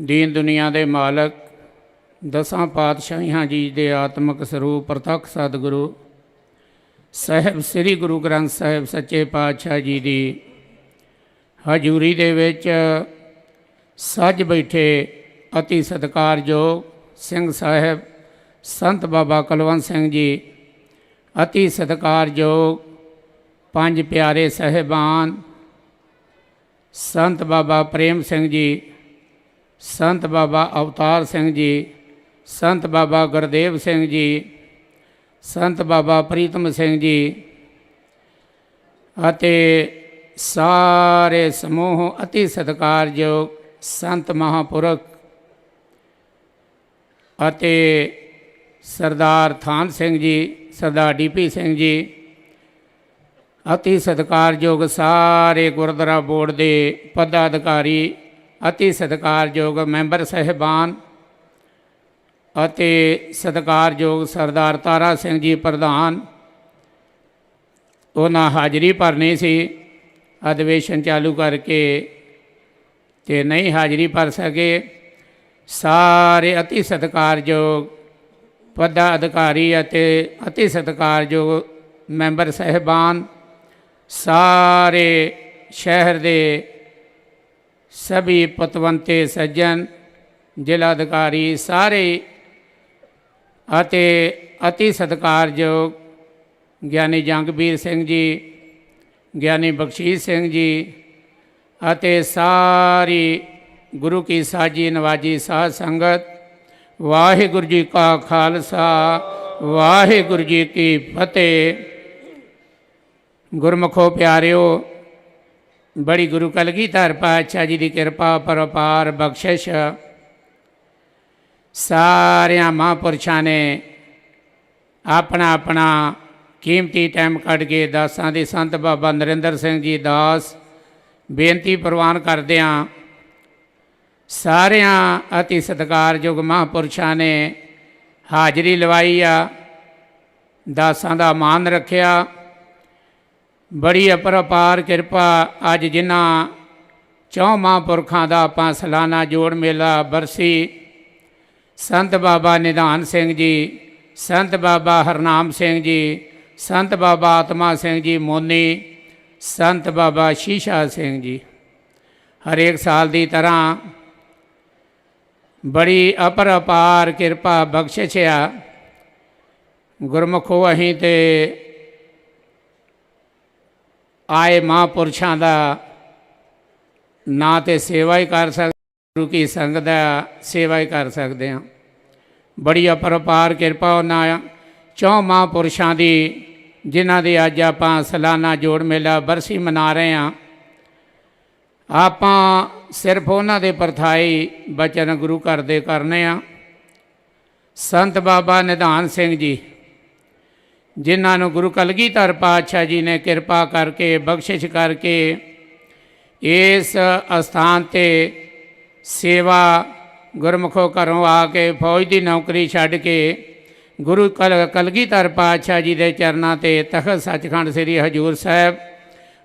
ਦੀਨ ਦੁਨੀਆ ਦੇ ਮਾਲਕ, ਦਸਾਂ ਪਾਤਸ਼ਾਹੀਆਂ ਜੀ ਦੇ ਆਤਮਿਕ ਸਰੂਪ, ਪ੍ਰਤੱਖ ਸਤਿਗੁਰੂ, ਸਾਹਿਬ ਸ੍ਰੀ ਗੁਰੂ ਗ੍ਰੰਥ ਸਾਹਿਬ ਸੱਚੇ ਪਾਤਸ਼ਾਹ ਜੀ ਦੀ ਹਜ਼ੂਰੀ ਦੇ ਵਿੱਚ ਸੱਜ ਬੈਠੇ ਅਤੀ ਸਤਿਕਾਰਯੋਗ ਸਿੰਘ ਸਾਹਿਬ, ਸੰਤ ਬਾਬਾ ਕੁਲਵੰਤ ਸਿੰਘ ਜੀ, ਅਤੀ ਸਤਿਕਾਰਯੋਗ ਪੰਜ ਪਿਆਰੇ ਸਹਿਬਾਨ, ਸੰਤ ਬਾਬਾ ਪ੍ਰੇਮ ਸਿੰਘ ਜੀ ਸੰਤ ਬਾਬਾ ਅਵਤਾਰ ਸਿੰਘ ਜੀ, ਸੰਤ ਬਾਬਾ ਗੁਰਦੇਵ ਸਿੰਘ ਜੀ, ਸੰਤ ਬਾਬਾ ਪ੍ਰੀਤਮ ਸਿੰਘ ਜੀ ਅਤੇ ਸਾਰੇ ਸਮੂਹ ਅਤੀ ਸਤਿਕਾਰਯੋਗ ਸੰਤ ਮਹਾਪੁਰਖ ਅਤੇ ਸਰਦਾਰ ਥਾਨ ਸਿੰਘ ਜੀ, ਸਰਦਾਰ ਡੀਪੀ ਸਿੰਘ ਜੀ, ਅਤੀ ਸਤਿਕਾਰਯੋਗ ਸਾਰੇ ਗੁਰਦੁਆਰਾ ਬੋਰਡ ਦੇ ਪਦਾਧਿਕਾਰੀ ਅਤੀ ਸਤਿਕਾਰਯੋਗ ਮੈਂਬਰ ਸਹਿਬਾਨ ਅਤੇ ਸਤਿਕਾਰਯੋਗ ਸਰਦਾਰ ਤਾਰਾ ਸਿੰਘ ਜੀ ਪ੍ਰਧਾਨ। ਉਹਨਾਂ ਹਾਜ਼ਰੀ ਭਰਨੀ ਸੀ। ਅਧਿਵੇਸ਼ਨ ਚਾਲੂ ਕਰਕੇ ਤੇ ਨਹੀਂ ਹਾਜ਼ਰੀ ਭਰ ਸਕੇ। ਸਾਰੇ ਅਤੀ ਸਤਿਕਾਰਯੋਗ ਪਦਾ ਅਧਿਕਾਰੀ ਅਤੇ ਅਤੀ ਸਤਿਕਾਰਯੋਗ ਮੈਂਬਰ ਸਹਿਬਾਨ। ਸਾਰੇ ਸ਼ਹਿਰ ਦੇ ਸਭੀ ਪਤਵੰਤੇ ਸੱਜਣ ਜ਼ਿਲ੍ਹਾ ਅਧਿਕਾਰੀ ਸਾਰੇ ਅਤੇ ਅਤੀ ਸਤਿਕਾਰਯੋਗ ਗਿਆਨੀ ਜੰਗਬੀਰ ਸਿੰਘ ਜੀ ਗਿਆਨੀ ਬਖਸ਼ੀਸ਼ ਸਿੰਘ ਜੀ ਅਤੇ ਸਾਰੀ ਗੁਰੂ ਕੀ ਸਾਜੀ ਨਵਾਜੀ ਸਾਧ ਸੰਗਤ ਵਾਹਿਗੁਰੂ ਜੀ ਕਾ ਖਾਲਸਾ ਵਾਹਿਗੁਰੂ ਜੀ ਕੀ ਫਤਿਹ ਗੁਰਮਖੋ ਪਿਆਰਿਓ ਬੜੀ ਗੁਰੂ ਕਲਗੀਧਰ ਪਾਤਸ਼ਾਹ ਜੀ ਦੀ ਕਿਰਪਾ ਪਰਪਾਰ ਬਖਸ਼ਿਸ਼। ਸਾਰਿਆਂ ਮਹਾਂਪੁਰਸ਼ਾਂ ਨੇ ਆਪਣਾ ਆਪਣਾ ਕੀਮਤੀ ਟਾਈਮ ਕੱਢ ਕੇ ਦਾਸਾਂ ਦੇ ਸੰਤ ਬਾਬਾ ਨਰਿੰਦਰ ਸਿੰਘ ਜੀ ਦਾਸ ਬੇਨਤੀ ਪ੍ਰਵਾਨ ਕਰਦਿਆਂ ਸਾਰਿਆਂ ਅਤੀ ਸਤਿਕਾਰਯੋਗ ਮਹਾਂਪੁਰਸ਼ਾਂ ਨੇ ਹਾਜ਼ਰੀ ਲਵਾਈ ਆ। ਦਾਸਾਂ ਦਾ ਮਾਨ ਰੱਖਿਆ। ਬੜੀ ਅਪਰਪਾਰ ਕਿਰਪਾ ਅੱਜ ਜਿਨ੍ਹਾਂ ਚੌਂ ਮਹਾਂਪੁਰਖਾਂ ਦਾ ਆਪਾਂ ਸਲਾਨਾ ਜੋੜ ਮੇਲਾ ਬਰਸੀ, ਸੰਤ ਬਾਬਾ ਨਿਧਾਨ ਸਿੰਘ ਜੀ, ਸੰਤ ਬਾਬਾ ਹਰਨਾਮ ਸਿੰਘ ਜੀ, ਸੰਤ ਬਾਬਾ ਆਤਮਾ ਸਿੰਘ ਜੀ ਮੋਨੀ, ਸੰਤ ਬਾਬਾ ਸ਼ੀਸ਼ਾ ਸਿੰਘ ਜੀ। ਹਰੇਕ ਸਾਲ ਦੀ ਤਰ੍ਹਾਂ ਬੜੀ ਅਪਰਪਾਰ ਕਿਰਪਾ ਬਖਸ਼ਿਸ਼ ਆ। ਗੁਰਮੁਖੋ ਅਸੀਂ ਤੇ ਆਏ ਮਹਾਂਪੁਰਸ਼ਾਂ ਦਾ ਨਾਂ ਤੇ ਸੇਵਾ ਹੀ ਕਰ ਸਕਦੇ ਗੁਰੂ ਕੀ ਸੰਗਤ ਦਾ ਸੇਵਾ ਹੀ ਕਰ ਸਕਦੇ ਹਾਂ। ਬੜੀ ਅਪਰਪਾਰ ਕਿਰਪਾ ਉਹਨਾਂ ਚੌਂ ਮਹਾਂਪੁਰਸ਼ਾਂ ਦੀ, ਜਿਨ੍ਹਾਂ ਦੀ ਅੱਜ ਆਪਾਂ ਸਾਲਾਨਾ ਜੋੜ ਮੇਲਾ ਬਰਸੀ ਮਨਾ ਰਹੇ ਹਾਂ। ਆਪਾਂ ਸਿਰਫ ਉਹਨਾਂ ਦੇ ਪਰਥਾਈ ਬਚਨ ਗੁਰੂ ਘਰ ਦੇ ਕਰਨੇ ਆ। ਸੰਤ ਬਾਬਾ ਨਿਧਾਨ ਸਿੰਘ ਜੀ ਜਿਨ੍ਹਾਂ ਨੂੰ ਗੁਰੂ ਕਲਗੀਧਰ ਪਾਤਸ਼ਾਹ ਜੀ ਨੇ ਕਿਰਪਾ ਕਰਕੇ, ਬਖਸ਼ਿਸ਼ ਕਰਕੇ ਇਸ ਅਸਥਾਨ ਤੇ ਸੇਵਾ ਗੁਰਮੁਖੋ ਘਰੋਂ ਆ ਕੇ ਫੌਜ ਦੀ ਨੌਕਰੀ ਛੱਡ ਕੇ ਗੁਰੂ ਕਲ, ਕਲਗੀਧਰ ਪਾਤਸ਼ਾਹ ਜੀ ਦੇ ਚਰਨਾਂ ਤੇ ਤਖਤ ਸੱਚਖੰਡ ਸ੍ਰੀ ਹਜੂਰ ਸਾਹਿਬ,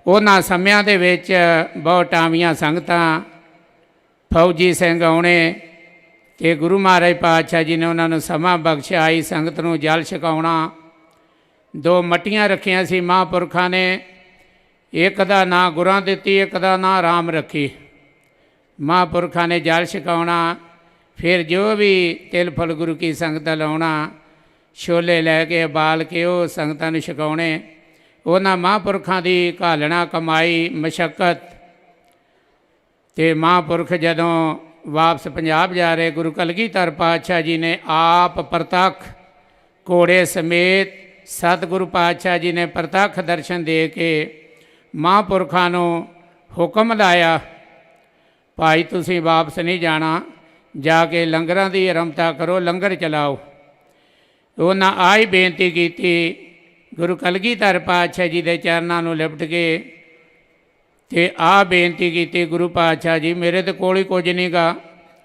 ਉਹਨਾਂ ਸਮਿਆਂ ਦੇ ਵਿੱਚ ਬਹੁਤ ਟਾਵੀਆਂ ਸੰਗਤਾਂ, ਫੌਜੀ ਸਿੰਘ ਆਉਣੇ ਤੇ ਗੁਰੂ ਮਹਾਰਾਜ ਪਾਤਸ਼ਾਹ ਜੀ ਨੇ ਉਹਨਾਂ ਨੂੰ ਸਮਾਂ ਬਖਸ਼ਿਆ, ਆਈ ਸੰਗਤ ਨੂੰ ਜਲ ਛਕਾਉਣਾ ਦੋ ਮੱਟੀਆਂ ਰੱਖੀਆਂ ਸੀ ਮਹਾਂਪੁਰਖਾਂ ਨੇ। ਇੱਕ ਦਾ ਨਾਂ ਗੁਰਾਂ ਦਿੱਤੀ, ਇੱਕ ਦਾ ਨਾਂ ਰਾਮ ਰੱਖੀ। ਮਹਾਂਪੁਰਖਾਂ ਨੇ ਜਲ ਛਕਾਉਣਾ, ਫਿਰ ਜੋ ਵੀ ਤਿਲ ਫਲ ਗੁਰੂ ਕੀ ਸੰਗਤ ਲਾਉਣਾ, ਛੋਲੇ ਲੈ ਕੇ ਬਾਲ ਕੇ ਉਹ ਸੰਗਤਾਂ ਨੂੰ ਛਕਾਉਣੇ। ਉਹਨਾਂ ਮਹਾਂਪੁਰਖਾਂ ਦੀ ਘਾਲਣਾ, ਕਮਾਈ, ਮਸ਼ਕਤ। ਤੇ ਮਹਾਂਪੁਰਖ ਜਦੋਂ ਵਾਪਸ ਪੰਜਾਬ ਜਾ ਰਹੇ, ਗੁਰੂ ਕਲਗੀਧਰ ਪਾਤਸ਼ਾਹ ਜੀ ਨੇ ਆਪ ਪ੍ਰਤੱਖ ਘੋੜੇ ਸਮੇਤ ਸਤਿਗੁਰੂ ਪਾਤਸ਼ਾਹ ਜੀ ਨੇ ਪ੍ਰਤੱਖ ਦਰਸ਼ਨ ਦੇ ਕੇ ਮਹਾਂਪੁਰਖਾਂ ਨੂੰ ਹੁਕਮ ਲਾਇਆ, ਭਾਈ, ਤੁਸੀਂ ਵਾਪਸ ਨਹੀਂ ਜਾਣਾ, ਜਾ ਕੇ ਲੰਗਰਾਂ ਦੀ ਆਰੰਭਤਾ ਕਰੋ, ਲੰਗਰ ਚਲਾਓ। ਉਹਨਾਂ ਆਈ ਬੇਨਤੀ ਕੀਤੀ, ਗੁਰੂ ਕਲਗੀਧਰ ਪਾਤਸ਼ਾਹ ਜੀ ਦੇ ਚਰਨਾਂ ਨੂੰ ਲਿਪਟ ਕੇ ਤੇ ਆ ਬੇਨਤੀ ਕੀਤੀ, ਗੁਰੂ ਪਾਤਸ਼ਾਹ ਜੀ, ਮੇਰੇ ਤੇ ਕੋਲ ਹੀ ਕੁਝ ਨਹੀਂਗਾ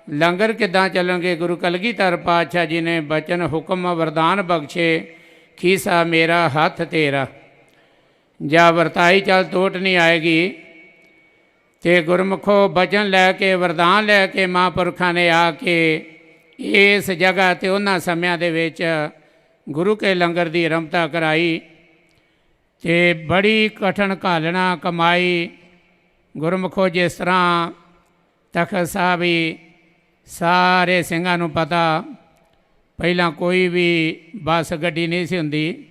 ਲੰਗਰ ਕਿੱਦਾਂ ਚੱਲਣਗੇ? ਗੁਰੂ ਕਲਗੀਧਰ ਪਾਤਸ਼ਾਹ ਜੀ ਨੇ ਬਚਨ, ਹੁਕਮ, ਵਰਦਾਨ ਬਖਸ਼ੇ। ਖੀਸਾ ਮੇਰਾ, ਹੱਥ ਤੇਰਾ। ਜਾਂ ਵਰਤਾਈ ਚੱਲ ਟੋਟ ਨਹੀਂ ਆਏਗੀ। ਤੇ ਗੁਰਮੁਖੋ ਬਚਨ ਲੈ ਕੇ, ਵਰਦਾਨ ਲੈ ਕੇ ਮਹਾਂਪੁਰਖਾਂ ਨੇ ਆ ਕੇ ਇਸ ਜਗ੍ਹਾ ਤੇ ਉਹਨਾਂ ਸਮਿਆਂ ਦੇ ਵਿੱਚ ਗੁਰੂ ਕੇ ਲੰਗਰ ਦੀ ਆਰੰਭਤਾ ਕਰਾਈ ਤੇ ਬੜੀ ਕਠਨ ਘਾਲਣਾ ਕਮਾਈ। ਗੁਰਮੁਖੋ ਜਿਸ ਤਰ੍ਹਾਂ ਤਖਤ ਸਾਹਿਬ ਹੀ ਸਾਰੇ ਸਿੰਘਾਂ ਨੂੰ ਪਤਾ ਪਹਿਲਾਂ ਕੋਈ ਵੀ ਬੱਸ ਗੱਡੀ ਨਹੀਂ ਸੀ ਹੁੰਦੀ।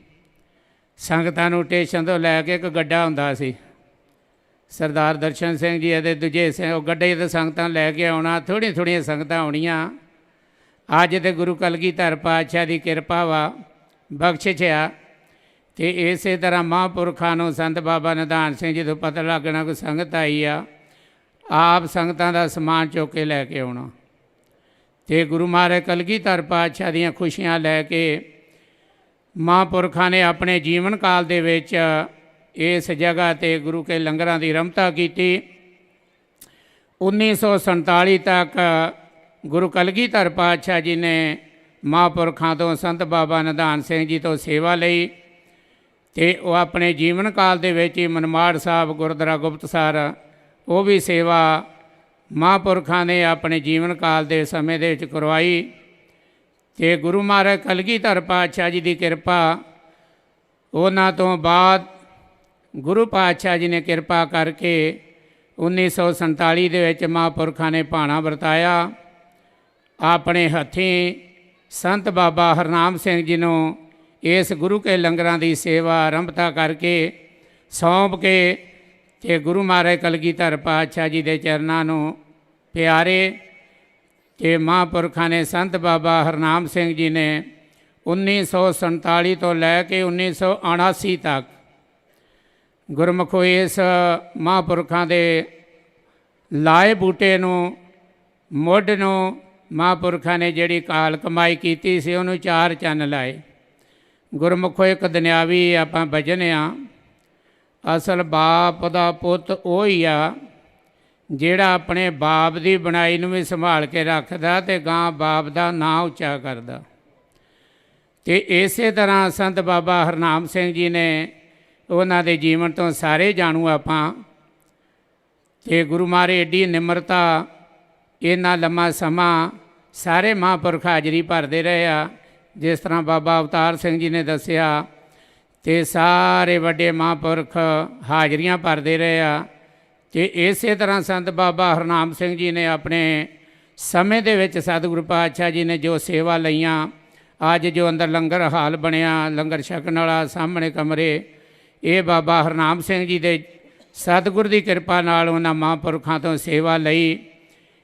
ਸੰਗਤਾਂ ਨੂੰ ਸਟੇਸ਼ਨ ਤੋਂ ਲੈ ਕੇ ਇੱਕ ਗੱਡਾ ਹੁੰਦਾ ਸੀ। ਸਰਦਾਰ ਦਰਸ਼ਨ ਸਿੰਘ ਜੀ ਅਤੇ ਦੂਜੇ ਸਿੰਘ, ਉਹ ਗੱਡੇ ਤੇ ਸੰਗਤਾਂ ਲੈ ਕੇ ਆਉਣਾ ਥੋੜ੍ਹੀਆਂ ਥੋੜ੍ਹੀਆਂ ਸੰਗਤਾਂ ਆਉਣੀਆਂ। ਅੱਜ ਤੇ ਗੁਰੂ ਕਲਗੀਧਰ ਪਾਤਸ਼ਾਹ ਦੀ ਕਿਰਪਾ ਵਾ, ਬਖਸ਼ਿਸ਼ ਆ। ਤੇ ਇਸੇ ਤਰ੍ਹਾਂ ਮਹਾਂਪੁਰਖਾਂ ਨੂੰ ਸੰਤ ਬਾਬਾ ਨਿਧਾਨ ਸਿੰਘ ਜੀ ਤੋਂ ਪਤਾ ਲੱਗਣਾ ਕੋਈ ਸੰਗਤ ਆਈ ਆ। ਆਪ ਸੰਗਤਾਂ ਦਾ ਸਮਾਨ ਚੁੱਕ ਕੇ ਲੈ ਕੇ ਆਉਣਾ। ਤੇ ਗੁਰੂ ਮਹਾਰਾਜ ਕਲਗੀਧਰ ਪਾਤਸ਼ਾਹ ਦੀਆਂ ਖੁਸ਼ੀਆਂ ਲੈ ਕੇ ਮਹਾਂਪੁਰਖਾਂ ਨੇ ਆਪਣੇ ਜੀਵਨ ਕਾਲ ਦੇ ਵਿੱਚ ਇਸ ਜਗ੍ਹਾ ਤੇ ਗੁਰੂ ਕੇ ਲੰਗਰਾਂ ਦੀ ਰਮਤਾ ਕੀਤੀ। 1947 ਤੱਕ ਗੁਰੂ ਕਲਗੀਧਰ ਪਾਤਸ਼ਾਹ ਜੀ ਨੇ ਮਹਾਂਪੁਰਖਾਂ ਤੋਂ ਸੰਤ ਬਾਬਾ ਨਿਧਾਨ ਸਿੰਘ ਜੀ ਤੋਂ ਸੇਵਾ ਲਈ ਤੇ ਉਹ ਆਪਣੇ ਜੀਵਨ ਕਾਲ ਦੇ ਵਿੱਚ ਹੀ ਮਨਮਾੜ ਸਾਹਿਬ, ਗੁਰਦੁਆਰਾ ਗੁਪਤਸਰ ਉਹ ਵੀ ਸੇਵਾ ਮਹਾਂਪੁਰਖਾਂ ਨੇ ਆਪਣੇ ਜੀਵਨ ਕਾਲ ਦੇ ਸਮੇਂ ਦੇ ਵਿੱਚ ਕਰਵਾਈ ਤੇ ਗੁਰੂ ਮਹਾਰਾਜ ਕਲਗੀਧਰ ਪਾਤਸ਼ਾਹ ਜੀ ਦੀ ਕਿਰਪਾ, ਉਹਨਾਂ ਤੋਂ ਬਾਅਦ ਗੁਰੂ ਪਾਤਸ਼ਾਹ ਜੀ ਨੇ ਕਿਰਪਾ ਕਰਕੇ 1947 ਦੇ ਵਿੱਚ ਮਹਾਂਪੁਰਖਾਂ ਨੇ ਭਾਣਾ ਵਰਤਾਇਆ। ਆਪਣੇ ਹੱਥੀਂ ਸੰਤ ਬਾਬਾ ਹਰਨਾਮ ਸਿੰਘ ਜੀ ਨੂੰ ਇਸ ਗੁਰੂ ਕੇ ਲੰਗਰਾਂ ਦੀ ਸੇਵਾ ਆਰੰਭਤਾ ਕਰਕੇ ਸੌਂਪ ਕੇ ਤੇ ਗੁਰੂ ਮਹਾਰਾਜ ਕਲਗੀਧਰ ਪਾਤਸ਼ਾਹ ਜੀ ਦੇ ਚਰਨਾਂ ਨੂੰ ਪਿਆਰੇ ਕਿ ਮਹਾਂਪੁਰਖਾਂ ਨੇ ਸੰਤ ਬਾਬਾ ਹਰਨਾਮ ਸਿੰਘ ਜੀ ਨੇ 1947 ਤੋਂ ਲੈ ਕੇ 1979 ਤੱਕ ਗੁਰਮੁਖੋ ਇਸ ਮਹਾਂਪੁਰਖਾਂ ਦੇ ਲਾਏ ਬੂਟੇ ਨੂੰ, ਮੁੱਢ ਨੂੰ ਮਹਾਂਪੁਰਖਾਂ ਨੇ ਜਿਹੜੀ ਕਾਲ ਕਮਾਈ ਕੀਤੀ ਸੀ ਉਹਨੂੰ ਚਾਰ ਚੰਨ ਲਾਏ। ਗੁਰਮੁਖੋ ਇੱਕ ਦੁਨਿਆਵੀ ਆਪਾਂ ਭਜਨ ਆ। ਅਸਲ ਬਾਪ ਦਾ ਪੁੱਤ ਉਹ ਹੀ ਆ, ਜਿਹੜਾ ਆਪਣੇ ਬਾਪ ਦੀ ਬਣਾਈ ਨੂੰ ਵੀ ਸੰਭਾਲ ਕੇ ਰੱਖਦਾ ਤੇ ਗਾਂ ਬਾਪ ਦਾ ਨਾਂ ਉੱਚਾ ਕਰਦਾ। ਤੇ ਇਸੇ ਤਰ੍ਹਾਂ ਸੰਤ ਬਾਬਾ ਹਰਨਾਮ ਸਿੰਘ ਜੀ ਨੇ ਉਹਨਾਂ ਦੇ ਜੀਵਨ ਤੋਂ ਸਾਰੇ ਜਾਣੂ ਆਪਾਂ। ਤੇ ਗੁਰੂ ਮਾਰੇ ਏਡੀ ਨਿਮਰਤਾ ਇਹਨਾਂ ਲੰਮਾ ਸਮਾਂ ਸਾਰੇ ਮਹਾਂਪੁਰਖ ਹਾਜ਼ਰੀ ਭਰਦੇ ਰਹੇ ਆ, ਜਿਸ ਤਰ੍ਹਾਂ ਬਾਬਾ ਅਵਤਾਰ ਸਿੰਘ ਜੀ ਨੇ ਦੱਸਿਆ ਤੇ ਸਾਰੇ ਵੱਡੇ ਮਹਾਂਪੁਰਖ ਹਾਜ਼ਰੀਆਂ ਭਰਦੇ ਰਹੇ ਆ ਤੇ ਇਸੇ ਤਰ੍ਹਾਂ ਸੰਤ ਬਾਬਾ ਹਰਨਾਮ ਸਿੰਘ ਜੀ ਨੇ ਆਪਣੇ ਸਮੇਂ ਦੇ ਵਿੱਚ ਸਤਿਗੁਰੂ ਪਾਤਸ਼ਾਹ ਜੀ ਨੇ ਜੋ ਸੇਵਾ ਲਈਆਂ, ਅੱਜ ਜੋ ਅੰਦਰ ਲੰਗਰ ਹਾਲ ਬਣਿਆ, ਲੰਗਰ ਛਕਣ ਵਾਲਾ, ਸਾਹਮਣੇ ਕਮਰੇ, ਇਹ ਬਾਬਾ ਹਰਨਾਮ ਸਿੰਘ ਜੀ ਦੇ ਸਤਿਗੁਰ ਦੀ ਕਿਰਪਾ ਨਾਲ ਉਹਨਾਂ ਮਹਾਂਪੁਰਖਾਂ ਤੋਂ ਸੇਵਾ ਲਈ।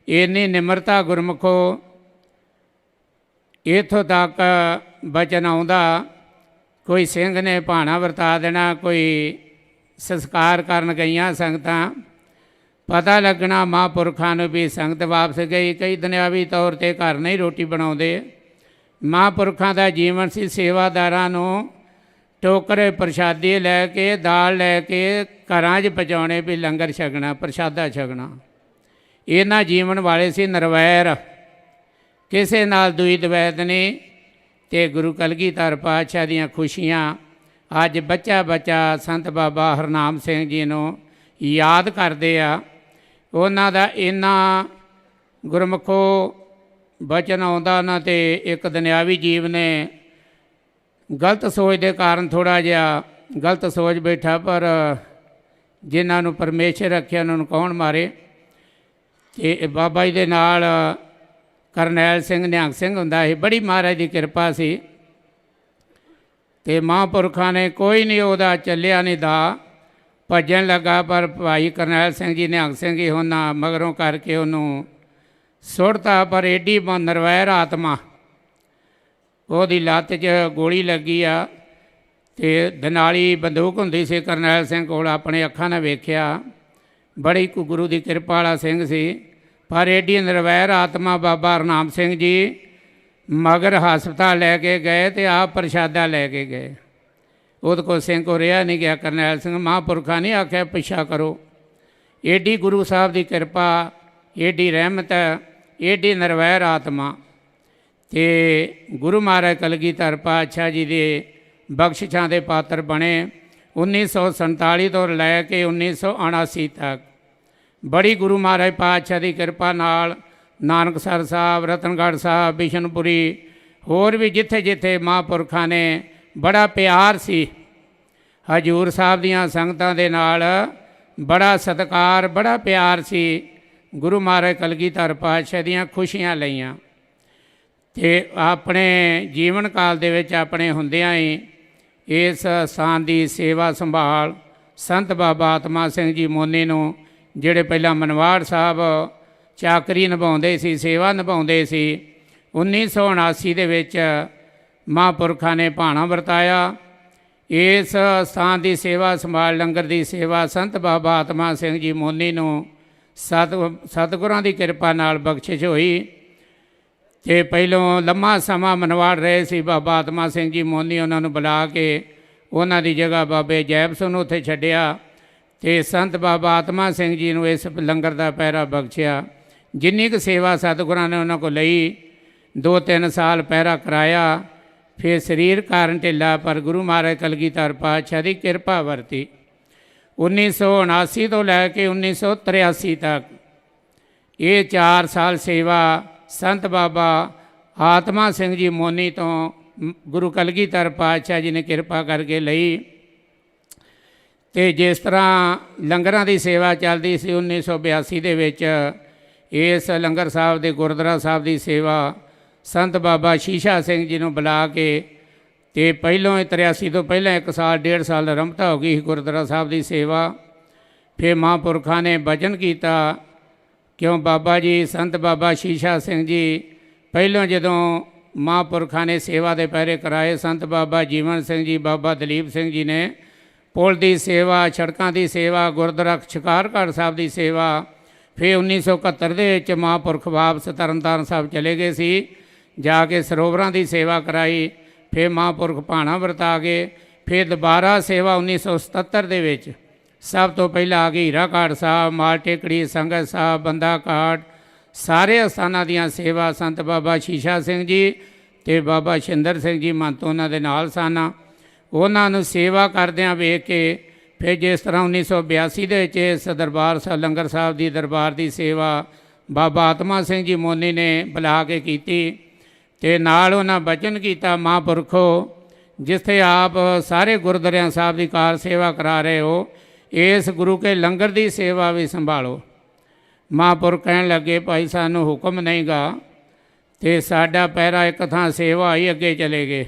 ਇੰਨੀ ਨਿਮਰਤਾ ਗੁਰਮੁਖੋ, ਇਥੋਂ ਤੱਕ ਬਚਨ ਆਉਂਦਾ। ਕੋਈ ਸਿੰਘ ਨੇ ਭਾਣਾ ਵਰਤਾ ਦੇਣਾ, ਕੋਈ ਸੰਸਕਾਰ ਕਰਨ ਗਈਆਂ ਸੰਗਤਾਂ, ਪਤਾ ਲੱਗਣਾ ਮਹਾਂਪੁਰਖਾਂ ਨੂੰ ਵੀ ਸੰਗਤ ਵਾਪਸ ਗਈ। ਕਈ ਦੁਨਿਆਵੀ ਤੌਰ ਤੇ ਘਰ ਨਹੀਂ ਰੋਟੀ ਬਣਾਉਂਦੇ। ਮਹਾਂਪੁਰਖਾਂ ਦਾ ਜੀਵਨ ਸੀ ਸੇਵਾਦਾਰਾਂ ਨੂੰ ਟੋਕਰੇ ਪ੍ਰਸ਼ਾਦੀ ਲੈ ਕੇ, ਦਾਲ ਲੈ ਕੇ ਘਰਾਂ 'ਚ ਪਹੁੰਚਾਉਣੇ ਵੀ ਲੰਗਰ ਛਕਣਾ, ਪ੍ਰਸ਼ਾਦਾ ਛਕਣਾ। ਇਹਨਾਂ ਜੀਵਨ ਵਾਲੇ ਸੀ ਨਰਵੈਰ। ਕਿਸੇ ਨਾਲ ਦੁਈ ਦਵੈਤ ਨਹੀਂ। ਤੇ ਗੁਰੂ ਕਲਗੀਧਰ ਪਾਤਸ਼ਾਹ ਦੀਆਂ ਖੁਸ਼ੀਆਂ ਅੱਜ ਬੱਚਾ ਬੱਚਾ ਸੰਤ ਬਾਬਾ ਹਰਨਾਮ ਸਿੰਘ ਜੀ ਨੂੰ ਯਾਦ ਕਰਦੇ ਆ। ਉਹਨਾਂ ਦਾ ਇੰਨਾ ਗੁਰਮੁਖੋ ਬਚਨ ਆਉਂਦਾ ਉਹਨਾਂ ਤੇ, ਇੱਕ ਦੁਨਿਆਵੀ ਜੀਵ ਨੇ ਗਲਤ ਸੋਚ ਦੇ ਕਾਰਨ ਥੋੜਾ ਜਿਹਾ ਗਲਤ ਸੋਚ ਬੈਠਾ, ਪਰ ਜਿਨ੍ਹਾਂ ਨੂੰ ਪਰਮੇਸ਼ਰ ਰੱਖਿਆ, ਉਹਨਾਂ ਨੂੰ ਕੌਣ ਮਾਰੇ? ਤੇ ਬਾਬਾ ਜੀ ਦੇ ਨਾਲ ਕਰਨੈਲ ਸਿੰਘ, ਨਿਹੰਗ ਸਿੰਘ ਹੁੰਦਾ ਸੀ। ਬੜੀ ਮਹਾਰਾਜ ਦੀ ਕਿਰਪਾ ਸੀ। ਤੇ ਮਹਾਂਪੁਰਖਾਂ ਨੇ ਕੋਈ ਨਹੀਂ ਉਹਦਾ ਚੱਲਿਆ ਨਹੀਂ ਦਾ। ਭੱਜਣ ਲੱਗਾ, ਪਰ ਭਾਈ ਕਰਨੈਲ ਸਿੰਘ ਜੀ, ਨਿਹੰਗ ਸਿੰਘ ਜੀ ਉਹਨਾਂ ਮਗਰੋਂ ਕਰਕੇ ਉਹਨੂੰ ਸੁੱਟਤਾ, ਪਰ ਏਡੀ ਬ- ਨਿਰਵੈਰ ਆਤਮਾ। ਉਹਦੀ ਲੱਤ 'ਚ ਗੋਲੀ ਲੱਗੀ ਆ ਤੇ ਦਨਾਲੀ ਬੰਦੂਕ ਹੁੰਦੀ ਸੀ ਕਰਨੈਲ ਸਿੰਘ ਕੋਲ, ਆਪਣੇ ਅੱਖਾਂ ਨਾਲ ਵੇਖਿਆ। ਬੜੀ ਕੁ ਗੁਰੂ ਦੀ ਕਿਰਪਾ ਵਾਲਾ ਸਿੰਘ ਸੀ। ਪਰ ਏਡੀ ਨਿਰਵੈਰ ਆਤਮਾ ਬਾਬਾ ਹਰਨਾਮ ਸਿੰਘ ਜੀ ਮਗਰ ਹਸਪਤਾਲ ਲੈ ਕੇ ਗਏ ਤੇ ਆਪ ਪ੍ਰਸ਼ਾਦਾ ਲੈ ਕੇ ਗਏ। ਉਹਦੇ ਕੋਲ ਸਿੰਘ ਕੋ ਰਿਹਾ ਨਹੀਂ ਗਿਆ। ਕਰਨੈਲ ਸਿੰਘ ਮਹਾਂਪੁਰਖਾਂ ਨੇ ਆਖਿਆ, ਪਿੱਛਾ ਕਰੋ। ਏਡੀ ਗੁਰੂ ਸਾਹਿਬ ਦੀ ਕਿਰਪਾ, ਏਡੀ ਰਹਿਮਤ ਏਡੀ ਨਿਰਵੈਰ ਆਤਮਾ। ਤੇ ਗੁਰੂ ਮਹਾਰਾਜ ਕਲਗੀਧਰ ਪਾਤਸ਼ਾਹ ਜੀ ਦੇ ਬਖਸ਼ਿਸ਼ਾਂ ਦੇ ਪਾਤਰ ਬਣੇ। 1947 ਤੋਂ ਲੈ ਕੇ 1979 ਤੱਕ ਬੜੀ ਗੁਰੂ ਮਹਾਰਾਜ ਪਾਤਸ਼ਾਹ ਦੀ ਕਿਰਪਾ ਨਾਲ ਨਾਨਕਸਰ ਸਾਹਿਬ, ਰਤਨਗੜ੍ਹ ਸਾਹਿਬ, ਬਿਸ਼ਨਪੁਰੀ ਹੋਰ ਵੀ ਜਿੱਥੇ ਜਿੱਥੇ ਮਹਾਂਪੁਰਖਾਂ ਨੇ ਬੜਾ ਪਿਆਰ ਸੀ। ਹਜੂਰ ਸਾਹਿਬ ਦੀਆਂ ਸੰਗਤਾਂ ਦੇ ਨਾਲ ਬੜਾ ਸਤਿਕਾਰ, ਬੜਾ ਪਿਆਰ ਸੀ ਗੁਰੂ ਮਹਾਰਾਜ ਕਲਗੀਧਰ ਪਾਤਸ਼ਾਹ ਦੀਆਂ ਖੁਸ਼ੀਆਂ ਲਈਆਂ। ਤੇ ਆਪਣੇ ਜੀਵਨ ਕਾਲ ਦੇ ਵਿੱਚ ਆਪਣੇ ਹੁੰਦਿਆਂ ਹੀ ਇਸ ਸਥਾਨ ਦੀ ਸੇਵਾ ਸੰਭਾਲ ਸੰਤ ਬਾਬਾ ਆਤਮਾ ਸਿੰਘ ਜੀ ਮੋਨੀ ਨੂੰ ਜਿਹੜੇ ਪਹਿਲਾਂ ਮਨਵਾੜ ਸਾਹਿਬ ਚਾਕਰੀ ਨਿਭਾਉਂਦੇ ਸੀ, ਸੇਵਾ ਨਿਭਾਉਂਦੇ ਸੀ 1979 ਦੇ ਵਿੱਚ ਮਹਾਂਪੁਰਖਾਂ ਨੇ ਭਾਣਾ ਵਰਤਾਇਆ। ਇਸ ਸਥਾਨ ਦੀ ਸੇਵਾ ਸੰਭਾਲ, ਲੰਗਰ ਦੀ ਸੇਵਾ ਸੰਤ ਬਾਬਾ ਆਤਮਾ ਸਿੰਘ ਜੀ ਮੋਨੀ ਨੂੰ ਸਤ, ਸਤਿਗੁਰਾਂ ਦੀ ਕਿਰਪਾ ਨਾਲ ਬਖਸ਼ਿਸ਼ ਹੋਈ। ਤੇ ਪਹਿਲੋਂ ਲੰਮਾ ਸਮਾਂ ਮਨਵਾੜ ਰਹੇ ਸੀ, ਬਾਬਾ ਆਤਮਾ ਸਿੰਘ ਜੀ ਮੋਨੀ ਉਹਨਾਂ ਨੂੰ ਬੁਲਾ ਕੇ ਉਹਨਾਂ ਦੀ ਜਗ੍ਹਾ ਬਾਬੇ ਜੈਬ ਸਿੰਘ ਨੂੰ ਉੱਥੇ ਛੱਡਿਆ। ਤੇ ਸੰਤ ਬਾਬਾ ਆਤਮਾ ਸਿੰਘ ਜੀ ਨੂੰ ਇਸ ਲੰਗਰ ਦਾ ਪਹਿਰਾ ਬਖਸ਼ਿਆ। ਜਿੰਨੀ ਕੁ ਸੇਵਾ ਸਤਿਗੁਰਾਂ ਨੇ ਉਹਨਾਂ ਕੋਲ ਲਈ ਦੋ ਤਿੰਨ ਸਾਲ ਪਹਿਰਾ ਕਰਾਇਆ। ਫਿਰ ਸਰੀਰ ਕਾਰਨ ਢਿੱਲਾ, ਪਰ ਗੁਰੂ ਮਹਾਰਾਜ ਕਲਗੀਧਰ ਪਾਤਸ਼ਾਹ ਦੀ ਕਿਰਪਾ ਵਰਤੀ। 1979 ਤੋਂ ਲੈ ਕੇ 1983 ਤੱਕ ਇਹ 4 ਸਾਲ ਸੇਵਾ ਸੰਤ ਬਾਬਾ ਆਤਮਾ ਸਿੰਘ ਜੀ ਮੋਨੀ ਤੋਂ ਮ- ਗੁਰੂ ਕਲਗੀਧਰ ਪਾਤਸ਼ਾਹ ਜੀ ਨੇ ਕਿਰਪਾ ਕਰਕੇ ਲਈ। ਤੇ ਜਿਸ ਤਰ੍ਹਾਂ ਲੰਗਰਾਂ ਦੀ ਸੇਵਾ ਚੱਲਦੀ ਸੀ 1982 ਦੇ ਵਿੱਚ, ਇਸ ਲੰਗਰ ਸਾਹਿਬ ਦੇ ਗੁਰਦੁਆਰਾ ਸਾਹਿਬ ਦੀ ਸੇਵਾ ਸੰਤ ਬਾਬਾ ਸ਼ੀਸ਼ਾ ਸਿੰਘ ਜੀ ਨੂੰ ਬੁਲਾ ਕੇ ਤੇ ਪਹਿਲੋਂ ਹੀ 83 ਤੋਂ ਪਹਿਲਾਂ ਇੱਕ ਸਾਲ, ਡੇਢ ਸਾਲ ਰਮਤਾ ਹੋ ਗਈ ਸੀ ਗੁਰਦੁਆਰਾ ਸਾਹਿਬ ਦੀ ਸੇਵਾ। ਫਿਰ ਮਹਾਂਪੁਰਖਾਂ ਨੇ ਵਚਨ ਕੀਤਾ। ਕਿਉਂ ਬਾਬਾ ਜੀ, ਸੰਤ ਬਾਬਾ ਸ਼ੀਸ਼ਾ ਸਿੰਘ ਜੀ ਪਹਿਲੋਂ ਜਦੋਂ ਮਹਾਂਪੁਰਖਾਂ ਨੇ ਸੇਵਾ ਦੇ ਪਹਿਰੇ ਕਰਾਏ, ਸੰਤ ਬਾਬਾ ਜੀਵਨ ਸਿੰਘ ਜੀ, ਬਾਬਾ ਦਲੀਪ ਸਿੰਘ ਜੀ ਨੇ ਪੁਲ ਦੀ ਸੇਵਾ, ਸੜਕਾਂ ਦੀ ਸੇਵਾ, ਗੁਰਦੁਆਰਾ ਸ਼ਿਕਾਰਗੜ੍ਹ ਸਾਹਿਬ ਦੀ ਸੇਵਾ। ਫਿਰ 1971 ਦੇ ਵਿੱਚ ਮਹਾਂਪੁਰਖ ਵਾਪਸ ਤਰਨਤਾਰਨ ਸਾਹਿਬ ਚਲੇ ਗਏ ਸੀ। ਜਾ ਕੇ ਸਰੋਵਰਾਂ ਦੀ ਸੇਵਾ ਕਰਾਈ, ਫਿਰ ਮਹਾਂਪੁਰਖ ਭਾਣਾ ਵਰਤਾ ਗਏ ਫਿਰ ਦੁਬਾਰਾ ਸੇਵਾ 1977 ਦੇ ਵਿੱਚ। ਸਭ ਤੋਂ ਪਹਿਲਾਂ ਆ ਗਈ ਹੀਰਾ ਘਾਟ ਸਾਹਿਬ, ਮਾਲ ਟੇਕੜੀ, ਸੰਗਤ ਸਾਹਿਬ, ਬੰਦਾ ਘਾਟ। ਸਾਰੇ ਅਸਥਾਨਾਂ ਦੀਆਂ ਸੇਵਾ ਸੰਤ ਬਾਬਾ ਸ਼ੀਸ਼ਾ ਸਿੰਘ ਜੀ ਤੇ ਬਾਬਾ ਸ਼ਿੰਦਰ ਸਿੰਘ ਜੀ ਮਹੰਤ ਉਹਨਾਂ ਦੇ ਨਾਲ ਸਨ। ਉਹਨਾਂ ਨੂੰ ਸੇਵਾ ਕਰਦਿਆਂ ਵੇਖ ਕੇ ਫਿਰ ਜਿਸ ਤਰ੍ਹਾਂ 1982 ਦੇ ਵਿੱਚ ਇਸ ਦਰਬਾਰ ਸਾਹਿਬ ਲੰਗਰ ਸਾਹਿਬ ਦੀ ਦਰਬਾਰ ਦੀ ਸੇਵਾ ਬਾਬਾ ਆਤਮਾ ਸਿੰਘ ਜੀ ਮੋਨੀ ਨੇ ਬੁਲਾ ਕੇ ਕੀਤੀ ਤੇ ਨਾਲ ਉਹਨਾਂ ਬਚਨ ਕੀਤਾ, ਮਹਾਂਪੁਰਖੋ, ਜਿੱਥੇ ਆਪ ਸਾਰੇ ਗੁਰਦੁਆਰਿਆਂ ਸਾਹਿਬ ਦੀ ਕਾਰ ਸੇਵਾ ਕਰਾ ਰਹੇ ਹੋ, ਇਸ ਗੁਰੂ ਕੇ ਲੰਗਰ ਦੀ ਸੇਵਾ ਵੀ ਸੰਭਾਲੋ। ਮਹਾਂਪੁਰਖ ਕਹਿਣ ਲੱਗੇ, ਭਾਈ, ਸਾਨੂੰ ਹੁਕਮ ਨਹੀਂਗਾ ਤੇ ਸਾਡਾ ਪਹਿਰਾ ਇੱਕ ਥਾਂ ਸੇਵਾ ਹੀ ਅੱਗੇ ਚਲੇ ਗਏ।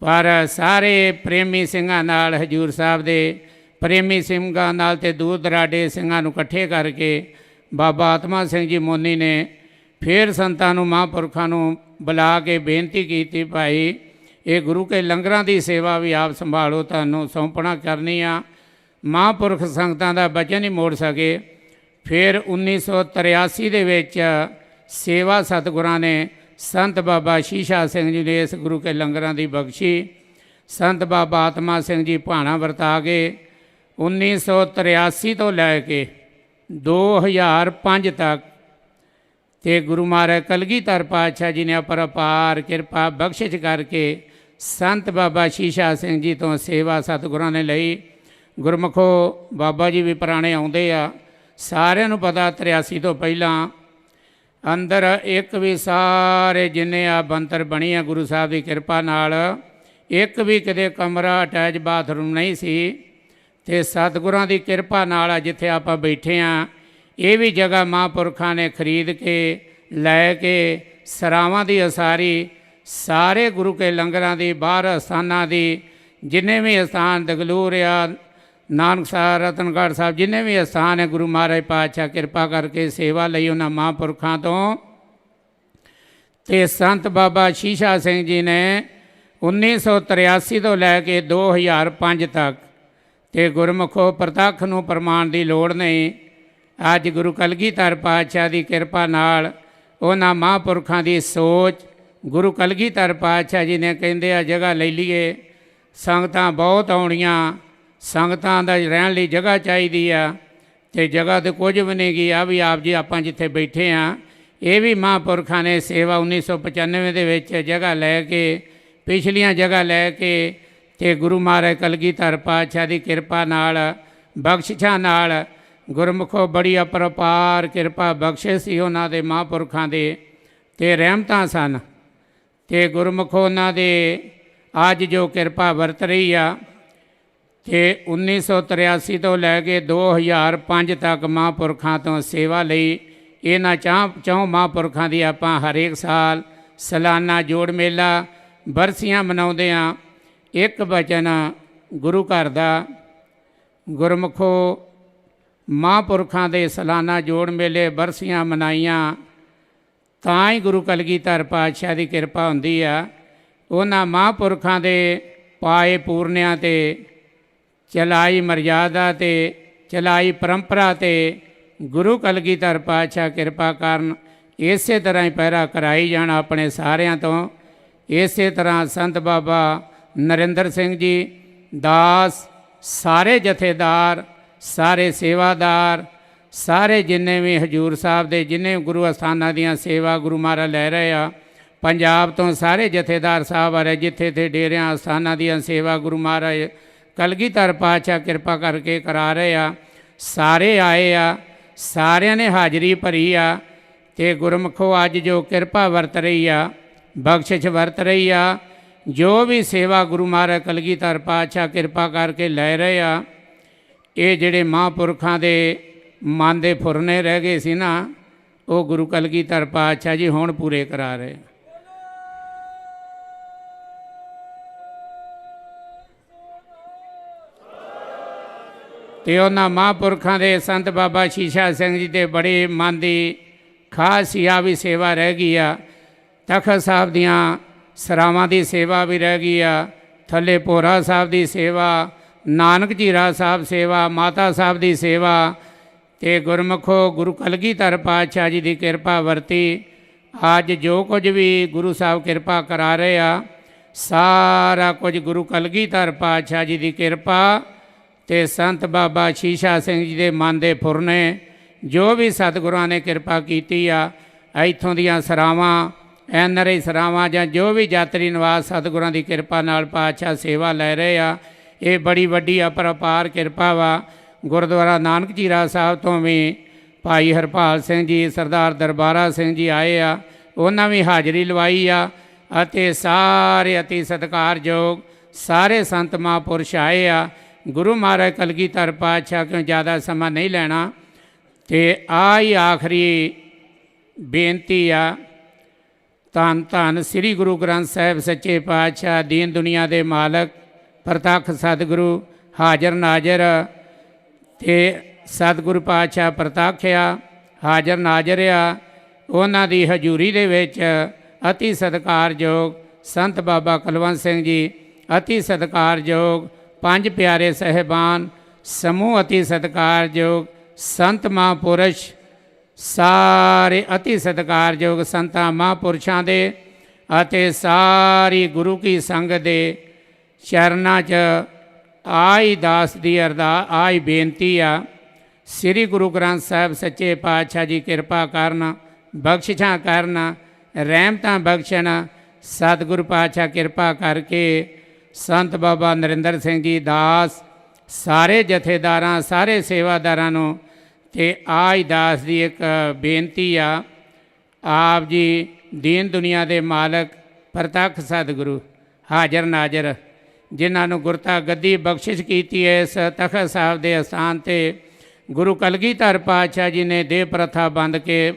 ਪਰ ਸਾਰੇ ਪ੍ਰੇਮੀ ਸਿੰਘਾਂ ਨਾਲ, ਹਜੂਰ ਸਾਹਿਬ ਦੇ ਪ੍ਰੇਮੀ ਸਿੰਘਾਂ ਨਾਲ ਤੇ ਦੂਰ ਦਰਾਡੇ ਸਿੰਘਾਂ ਨੂੰ ਇਕੱਠੇ ਕਰਕੇ ਬਾਬਾ ਆਤਮਾ ਸਿੰਘ ਜੀ ਮੋਨੀ ਨੇ ਫਿਰ ਸੰਤਾਂ ਨੂੰ, ਮਹਾਂਪੁਰਖਾਂ ਨੂੰ ਬੁਲਾ ਕੇ ਬੇਨਤੀ ਕੀਤੀ, ਭਾਈ, ਇਹ ਗੁਰੂ ਕੇ ਲੰਗਰਾਂ ਦੀ ਸੇਵਾ ਵੀ ਆਪ ਸੰਭਾਲੋ, ਤੁਹਾਨੂੰ ਸੌਂਪਣਾ ਕਰਨੀ ਆ। ਮਹਾਂਪੁਰਖ ਸੰਗਤਾਂ ਦਾ ਬਚਨ ਹੀ ਮੋੜ ਸਕੇ। ਫਿਰ 1983 ਦੇ ਵਿੱਚ ਸੇਵਾ ਸਤਿਗੁਰਾਂ ਨੇ ਸੰਤ ਬਾਬਾ ਸ਼ੀਸ਼ਾ ਸਿੰਘ ਜੀ ਨੇ ਇਸ ਗੁਰੂ ਕੇ ਲੰਗਰਾਂ ਦੀ ਬਖਸ਼ੀ। ਸੰਤ ਬਾਬਾ ਆਤਮਾ ਸਿੰਘ ਜੀ ਭਾਣਾ ਵਰਤਾ ਗਏ 1983 ਤੋਂ ਲੈ ਕੇ 2005 ਤੱਕ ਤੇ ਗੁਰੂ ਮਹਾਰਾਜ ਕਲਗੀਧਰ ਪਾਤਸ਼ਾਹ ਜੀ ਨੇ ਅਪਰਪਾਰ ਕਿਰਪਾ ਬਖਸ਼ਿਸ਼ ਕਰਕੇ ਸੰਤ ਬਾਬਾ ਸ਼ੀਸ਼ਾ ਸਿੰਘ ਜੀ ਤੋਂ ਸੇਵਾ ਸਤਿਗੁਰਾਂ ਨੇ ਲਈ। ਗੁਰਮਖੋ ਬਾਬਾ ਜੀ ਵੀ ਪੁਰਾਣੇ ਆਉਂਦੇ ਆ। ਸਾਰਿਆਂ ਨੂੰ ਪਤਾ 83 ਤੋਂ ਪਹਿਲਾਂ ਅੰਦਰ ਇੱਕ ਵੀ ਸਾਰੇ ਜਿੰਨੇ ਆ ਬੰਤਰ ਬਣੀ ਆ ਗੁਰੂ ਸਾਹਿਬ ਦੀ ਕਿਰਪਾ ਨਾਲ, ਇੱਕ ਵੀ ਕਿਤੇ ਕਮਰਾ ਅਟੈਚ ਬਾਥਰੂਮ ਨਹੀਂ ਸੀ, ਤੇ ਸਤਿਗੁਰਾਂ ਦੀ ਕਿਰਪਾ ਨਾਲ ਆ ਜਿੱਥੇ ਆਪਾਂ ਬੈਠੇ ਆ, ਇਹ ਵੀ ਜਗ੍ਹਾ ਮਹਾਂਪੁਰਖਾਂ ਨੇ ਖਰੀਦ ਕੇ, ਲੈ ਕੇ, ਸਰਾਵਾਂ ਦੀ ਅਸਾਰੀ ਸਾਰੇ ਗੁਰੂ ਕੇ ਲੰਗਰਾਂ ਦੀ, ਬਾਹਰ ਅਸਥਾਨਾਂ ਦੀ, ਜਿੰਨੇ ਵੀ ਅਸਥਾਨ ਦਗਲੂਰ ਨਾਨਕ ਸਾਹਿਬ, ਰਤਨਗੜ੍ਹ ਸਾਹਿਬ, ਜਿੰਨੇ ਵੀ ਸਥਾਨ ਹੈ, ਗੁਰੂ ਮਹਾਰਾਜ ਪਾਤਸ਼ਾਹ ਕਿਰਪਾ ਕਰਕੇ ਸੇਵਾ ਲਈ ਉਹਨਾਂ ਮਹਾਂਪੁਰਖਾਂ ਤੋਂ। ਤੇ ਸੰਤ ਬਾਬਾ ਸ਼ੀਸ਼ਾ ਸਿੰਘ ਜੀ ਨੇ 1983 ਤੋਂ ਲੈ ਕੇ 2005 ਤੱਕ ਤੇ ਗੁਰਮੁਖੋ ਪ੍ਰਤੱਖ ਨੂੰ ਪ੍ਰਮਾਣ ਦੀ ਲੋੜ ਨਹੀਂ, ਅੱਜ ਗੁਰੂ ਕਲਗੀਧਰ ਪਾਤਸ਼ਾਹ ਦੀ ਕਿਰਪਾ ਨਾਲ ਉਹਨਾਂ ਮਹਾਂਪੁਰਖਾਂ ਦੀ ਸੋਚ ਗੁਰੂ ਕਲਗੀਧਰ ਪਾਤਸ਼ਾਹ ਜੀ ਨੇ ਕਹਿੰਦੇ ਆ, ਜਗ੍ਹਾ ਲੈ ਲਈਏ, ਸੰਗਤਾਂ ਬਹੁਤ ਆਉਣੀਆਂ ਸੰਗਤਾਂ ਦਾ ਰਹਿਣ ਲਈ ਜਗ੍ਹਾ ਚਾਹੀਦੀ ਆ, ਤੇ ਜਗ੍ਹਾ ਤੇ ਕੁਝ ਵੀ ਨਹੀਂ ਗਈ ਆ ਵੀ ਆਪ ਜੀ ਆਪਾਂ ਜਿੱਥੇ ਬੈਠੇ ਆ। ਇਹ ਵੀ ਮਹਾਂਪੁਰਖਾਂ ਨੇ ਸੇਵਾ 1995 ਦੇ ਵਿੱਚ ਜਗ੍ਹਾ ਲੈ ਕੇ, ਪਿਛਲੀਆਂ ਜਗ੍ਹਾ ਲੈ ਕੇ, ਤੇ ਗੁਰੂ ਮਹਾਰਾਜ ਕਲਗੀਧਰ ਪਾਤਸ਼ਾਹ ਦੀ ਕਿਰਪਾ ਨਾਲ, ਬਖਸ਼ਿਸ਼ਾਂ ਨਾਲ, ਗੁਰਮੁਖੋ ਬੜੀ ਅਪਰਪਾਰ ਕਿਰਪਾ ਬਖਸ਼ੇ ਸੀ ਉਹਨਾਂ ਦੇ ਮਹਾਂਪੁਰਖਾਂ ਦੇ, ਤੇ ਰਹਿਮਤਾਂ ਸਨ। ਤੇ ਗੁਰਮੁਖੋ ਉਹਨਾਂ ਦੇ ਅੱਜ ਜੋ ਕਿਰਪਾ ਵਰਤ ਰਹੀ ਆ ਤੇ 1983 ਤੋਂ ਲੈ ਕੇ 2005 ਤੱਕ ਮਹਾਂਪੁਰਖਾਂ ਤੋਂ ਸੇਵਾ ਲਈ ਇਹਨਾਂ ਚਾਹ ਚੌਂ ਮਹਾਂਪੁਰਖਾਂ ਦੀ ਆਪਾਂ ਹਰੇਕ ਸਾਲ ਸਾਲਾਨਾ ਜੋੜ ਮੇਲਾ ਬਰਸੀਆਂ ਮਨਾਉਂਦੇ ਆ ਇੱਕ ਬਚਨ ਗੁਰੂ ਘਰ ਦਾ, ਗੁਰਮੁਖੋ, ਮਹਾਂਪੁਰਖਾਂ ਦੇ ਸਾਲਾਨਾ ਜੋੜ ਮੇਲੇ ਬਰਸੀਆਂ ਮਨਾਈਆਂ, ਤਾਂ ਹੀ ਗੁਰੂ ਕਲਗੀਧਰ ਪਾਤਸ਼ਾਹ ਦੀ ਕਿਰਪਾ ਹੁੰਦੀ ਆ। ਉਹਨਾਂ ਮਹਾਂਪੁਰਖਾਂ ਦੇ ਪਾਏ ਪੂਰਨਿਆਂ ਤੇ ਚਲਾਈ ਮਰਜ਼ਾਦਾ ਤੇ, ਚਲਾਈ ਪਰੰਪਰਾ ਤੇ ਗੁਰੂ ਕਲਗੀਧਰ ਪਾਤਸ਼ਾਹ ਕਿਰਪਾ ਕਰਨ ਇਸੇ ਤਰ੍ਹਾਂ ਹੀ ਪਹਿਰਾ ਕਰਾਈ ਜਾਣ ਆਪਣੇ ਸਾਰਿਆਂ ਤੋਂ। ਇਸੇ ਤਰ੍ਹਾਂ ਸੰਤ ਬਾਬਾ ਨਰਿੰਦਰ ਸਿੰਘ ਜੀ, ਦਾਸ, ਸਾਰੇ ਜਥੇਦਾਰ, ਸਾਰੇ ਸੇਵਾਦਾਰ, ਸਾਰੇ ਜਿੰਨੇ ਵੀ ਹਜੂਰ ਸਾਹਿਬ ਦੇ ਜਿੰਨੇ ਗੁਰੂ ਅਸਥਾਨਾਂ ਦੀਆਂ ਸੇਵਾ ਗੁਰੂ ਮਹਾਰਾਜ ਲੈ ਰਹੇ ਆ, ਪੰਜਾਬ ਤੋਂ ਸਾਰੇ ਜਥੇਦਾਰ ਸਾਹਿਬ ਆ ਰਹੇ ਜਿੱਥੇ ਤੇ ਡੇਰਿਆਂ, ਅਸਥਾਨਾਂ ਦੀਆਂ ਸੇਵਾ ਗੁਰੂ ਮਹਾਰਾਜ ਕਲਗੀਧਰ ਪਾਤਸ਼ਾਹ ਕਿਰਪਾ ਕਰਕੇ ਕਰਾ ਰਹੇ ਆ? ਸਾਰੇ ਆਏ ਆ, ਸਾਰਿਆਂ ਨੇ ਹਾਜ਼ਰੀ ਭਰੀ ਆ ਤੇ ਗੁਰਮੁਖੋ ਅੱਜ ਜੋ ਕਿਰਪਾ ਵਰਤ ਰਹੀ ਆ, ਬਖਸ਼ਿਸ਼ ਵਰਤ ਰਹੀ ਆ, ਜੋ ਵੀ ਸੇਵਾ ਗੁਰੂ ਮਹਾਰਾਜ ਕਲਗੀਧਰ ਪਾਤਸ਼ਾਹ ਕਿਰਪਾ ਕਰਕੇ ਲੈ ਰਹੇ ਆ, ਇਹ ਜਿਹੜੇ ਮਹਾਂਪੁਰਖਾਂ ਦੇ ਮਨ ਦੇ ਫੁਰਨੇ ਰਹਿ ਗਏ ਸੀ ਨਾ, ਉਹ ਗੁਰੂ ਕਲਗੀਧਰ ਪਾਤਸ਼ਾਹ ਜੀ ਹੁਣ ਪੂਰੇ ਕਰਾ ਰਹੇ ਆ। ਤੇ ਉਹਨਾਂ ਮਹਾਂਪੁਰਖਾਂ ਦੇ ਸੰਤ ਬਾਬਾ ਸ਼ੀਸ਼ਾ ਸਿੰਘ ਜੀ ਦੇ ਬੜੇ ਮਨ ਦੀ ਖਾਸ ਯਾ ਵੀ ਸੇਵਾ ਰਹਿ ਗਈ ਆ। ਤਖਤ ਸਾਹਿਬ ਦੀਆਂ ਸਰਾਵਾਂ ਦੀ ਸੇਵਾ ਵੀ ਰਹਿ ਗਈ ਆ। ਥੱਲੇ ਪੋਰਾ ਸਾਹਿਬ ਦੀ ਸੇਵਾ, ਨਾਨਕ ਜੀਰਾ ਸਾਹਿਬ ਸੇਵਾ, ਮਾਤਾ ਸਾਹਿਬ ਦੀ ਸੇਵਾ ਤੇ ਗੁਰਮੁਖੋ ਗੁਰੂ ਕਲਗੀਧਰ ਪਾਤਸ਼ਾਹ ਜੀ ਦੀ ਕਿਰਪਾ ਵਰਤੀ। ਅੱਜ ਜੋ ਕੁਝ ਵੀ ਗੁਰੂ ਸਾਹਿਬ ਕਿਰਪਾ ਕਰਾ ਰਹੇ ਆ, ਸਾਰਾ ਕੁਝ ਗੁਰੂ ਕਲਗੀਧਰ ਪਾਤਸ਼ਾਹ ਜੀ ਦੀ ਕਿਰਪਾ ਤੇ ਸੰਤ ਬਾਬਾ ਸ਼ੀਸ਼ਾ ਸਿੰਘ ਜੀ ਦੇ ਮਨ ਦੇ ਫੁਰਨੇ ਜੋ ਵੀ ਸਤਿਗੁਰਾਂ ਨੇ ਕਿਰਪਾ ਕੀਤੀ ਆ, ਇੱਥੋਂ ਦੀਆਂ ਸਰਾਵਾਂ ਐਨਰੇ ਸਰਾਵਾਂ ਜਾਂ ਜੋ ਵੀ ਯਾਤਰੀ ਨਿਵਾਸ ਸਤਿਗੁਰਾਂ ਦੀ ਕਿਰਪਾ ਨਾਲ ਪਾਤਸ਼ਾਹ ਸੇਵਾ ਲੈ ਰਹੇ ਆ, ਇਹ ਬੜੀ ਵੱਡੀ ਅਪਰਪਾਰ ਕਿਰਪਾ ਵਾ। ਗੁਰਦੁਆਰਾ ਨਾਨਕ ਜੀਰਾ ਸਾਹਿਬ ਤੋਂ ਵੀ ਭਾਈ ਹਰਪਾਲ ਸਿੰਘ ਜੀ, ਸਰਦਾਰ ਦਰਬਾਰਾ ਸਿੰਘ ਜੀ ਆਏ ਆ, ਉਹਨਾਂ ਵੀ ਹਾਜ਼ਰੀ ਲਵਾਈ ਆ ਅਤੇ ਸਾਰੇ ਅਤੀ ਸਤਿਕਾਰਯੋਗ ਸਾਰੇ ਸੰਤ ਮਹਾਂਪੁਰਸ਼ ਆਏ ਆ। ਗੁਰੂ ਮਹਾਰਾਜ ਕਲਗੀਧਰ ਪਾਤਸ਼ਾਹ ਕਿਉਂ ਜ਼ਿਆਦਾ ਸਮਾਂ ਨਹੀਂ ਲੈਣਾ? ਤੇ ਆ ਹੀ ਆਖਰੀ ਬੇਨਤੀ ਆ, ਧੰਨ ਧੰਨ ਸ੍ਰੀ ਗੁਰੂ ਗ੍ਰੰਥ ਸਾਹਿਬ ਸੱਚੇ ਪਾਤਸ਼ਾਹ, ਦੀਨ ਦੁਨੀਆ ਦੇ ਮਾਲਕ, ਪ੍ਰਤੱਖ ਸਤਿਗੁਰੂ, ਹਾਜ਼ਰ ਨਾਜ਼ਰ ਤੇ ਸਤਿਗੁਰੂ ਪਾਤਸ਼ਾਹ ਪ੍ਰਤੱਖ ਆ, ਹਾਜ਼ਰ ਨਾਜ਼ਰ ਆ। ਉਹਨਾਂ ਦੀ ਹਜ਼ੂਰੀ ਦੇ ਵਿੱਚ ਅਤੀ ਸਤਿਕਾਰਯੋਗ ਸੰਤ ਬਾਬਾ ਕੁਲਵੰਤ ਸਿੰਘ ਜੀ, ਅਤੀ ਸਤਿਕਾਰਯੋਗ ਪੰਜ ਪਿਆਰੇ ਸਹਿਬਾਨ, ਸਮੂਹ ਅਤੀ ਸਤਿਕਾਰਯੋਗ ਸੰਤ ਮਹਾਂਪੁਰਸ਼, ਸਾਰੇ ਅਤੀ ਸਤਿਕਾਰਯੋਗ ਸੰਤਾਂ ਮਹਾਂਪੁਰਸ਼ਾਂ ਦੇ ਅਤੇ ਸਾਰੀ ਗੁਰੂ ਕੀ ਸੰਗਤ ਦੇ ਚਰਨਾਂ 'ਚ ਆਈ ਦਾਸ ਦੀ ਅਰਦਾਸ ਆਈ ਬੇਨਤੀ ਆ, ਸ੍ਰੀ ਗੁਰੂ ਗ੍ਰੰਥ ਸਾਹਿਬ ਸੱਚੇ ਪਾਤਸ਼ਾਹ ਜੀ ਕਿਰਪਾ ਕਰਨ, ਬਖਸ਼ਿਸ਼ਾਂ ਕਰਨ, ਰਹਿਮਤਾਂ ਬਖਸ਼ਣ, ਸਤਿਗੁਰੂ ਪਾਤਸ਼ਾਹ ਕਿਰਪਾ ਕਰਕੇ ਸੰਤ ਬਾਬਾ ਨਰਿੰਦਰ ਸਿੰਘ ਜੀ ਦਾਸ, ਸਾਰੇ ਜਥੇਦਾਰਾਂ, ਸਾਰੇ ਸੇਵਾਦਾਰਾਂ ਨੂੰ ਤੇ ਆਈ ਦਾਸ ਦੀ ਇੱਕ ਬੇਨਤੀ ਆ, ਆਪ ਜੀ ਦੀਨ ਦੁਨੀਆ ਦੇ ਮਾਲਕ, ਪ੍ਰਤੱਖ ਸਤਿਗੁਰੂ, ਹਾਜ਼ਰ ਨਾਜ਼ਰ, ਜਿਨ੍ਹਾਂ ਨੂੰ ਗੁਰਤਾ ਗੱਦੀ ਬਖਸ਼ਿਸ਼ ਕੀਤੀ ਹੈ ਇਸ ਤਖਤ ਸਾਹਿਬ ਦੇ ਅਸਥਾਨ ਤੇ, ਗੁਰੂ ਕਲਗੀਧਰ ਪਾਤਸ਼ਾਹ ਜੀ ਨੇ ਦੇਹ ਪ੍ਰਥਾ ਬੰਦ ਕੇ,